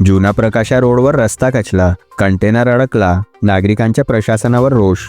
जुना प्रकाशा रोडवर रस्ता कचला कंटेनर अडकला नागरिकांच्या प्रशासनावर रोष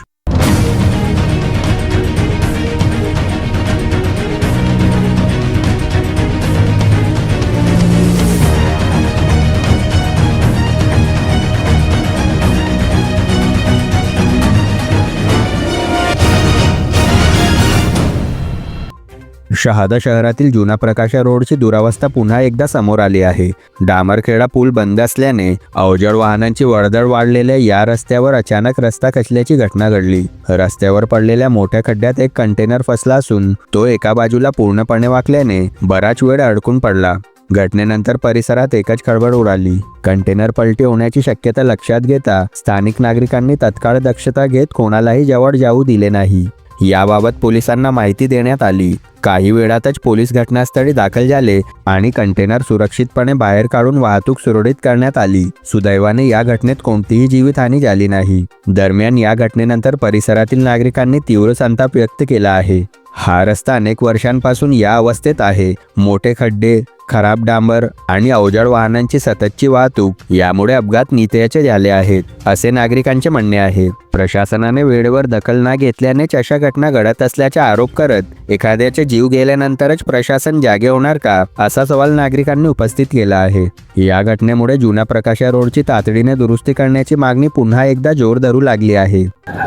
शहादा शहरातील जुना प्रकाशा रोडची दुरावस्था पुन्हा एकदा समोर आली आहे. डामरखेडा पूल बंद असल्याने अवजड वाहनांची वळदळ वाढलेल्या या रस्त्यावर अचानक रस्ता कचल्याची घटना घडली. रस्त्यावर पडलेल्या मोठ्या खड्ड्यात एक कंटेनर फसला असून तो एका बाजूला पूर्णपणे वाकल्याने बराच वेळ अडकून पडला. घटनेनंतर परिसरात एकच खळबळ उडाली. कंटेनर पलटी होण्याची शक्यता लक्षात घेता स्थानिक नागरिकांनी तत्काळ दक्षता घेत कोणालाही जवळ जाऊ दिले नाही. याबाबत पोलिसांना माहिती देण्यात आली. काही वेळातच पोलीस घटनास्थळी दाखल झाले आणि कंटेनर सुरक्षितपणे बाहेर काढून वाहतूक सुरळीत करण्यात आली. सुदैवाने या घटनेत कोणतीही जीवितहानी झाली नाही. दरम्यान या घटनेनंतर परिसरातील नागरिकांनी तीव्र संताप व्यक्त केला आहे. हा रस्ता अनेक वर्षांपासून या अवस्थेत आहे. मोठे खड्डे खराब डांबर आणि अवजड वाहनांची सततची वाहतूक यामुळे अपघात नित्याचे झाले आहेत असे नागरिकांचे म्हणणे आहे. प्रशासनाने वेळेवर दखल न घेतल्यानेच अशा घटना घडत असल्याचा आरोप करत एखाद्याचे जीव गेल्यानंतरच प्रशासन जागे होणार का असा सवाल नागरिकांनी उपस्थित केला आहे. या घटनेमुळे जुना प्रकाशा रोडची तातडीने दुरुस्ती करण्याची मागणी पुन्हा एकदा जोर धरू लागली आहे.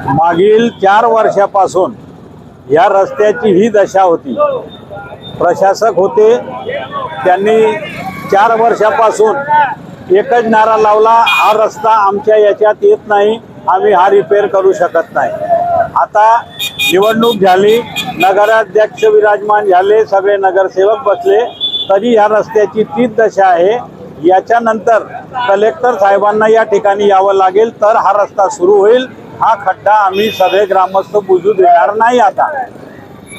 मागील चार वर्षापासून या रस्त्याची ही दशा होती. प्रशासक होते. त्यांनी चार वर्षापासून एकच नारा लावला. हा रस्ता आमच्या याच्यात येत नाही. आम्ही हा रिपेअर करू शकत नाही. आता निवडणूक झाली. नगराध्यक्ष विराजमान झाले. सगळे नगरसेवक बसले. तरी या रस्त्याची तीच दशा आहे. याच्यानंतर कलेक्टर साहेबांना या ठिकाणी यावं लागेल. तर हा रस्ता सुरू होईल. हा खड्डा आम्ही सगळे ग्रामस्थ बुजू देणार नाही आता.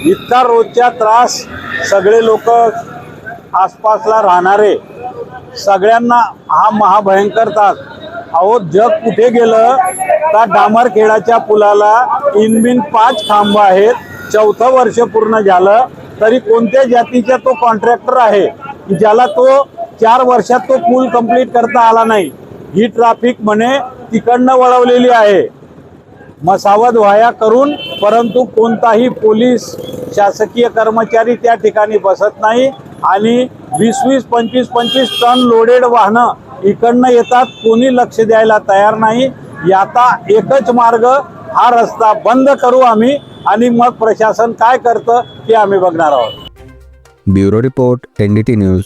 इतका रोजचा त्रास सगळे लोक आसपासला राहणारे. सगळ्यांना हा महाभयंकर त्रास अहो जग कुठे गेलं? तर डामरखेडाच्या पुलाला इनबिन पाच खांब आहेत. चौथं वर्ष पूर्ण झालं. तरी कोणत्या जातीचा तो कॉन्ट्रॅक्टर आहे? की ज्याला तो चार वर्षात तो पूल कंप्लीट करता आला नाही. ही ट्रॅफिक म्हणे तिकडनं वळवलेली आहे. मसावद व्हाया करून परंतु कोणताही पोलीस शासकीय कर्मचारी त्या ठिकाणी बसत नाही आणि वीस वीस पंचवीस पंचवीस टन लोडेड वाहनं इकडनं येतात कोणी लक्ष द्यायला तयार नाही. याचा एकच मार्ग हा रस्ता बंद करू आम्ही आणि मग प्रशासन काय करतं ते आम्ही बघणार आहोत. Bureau report NDT news.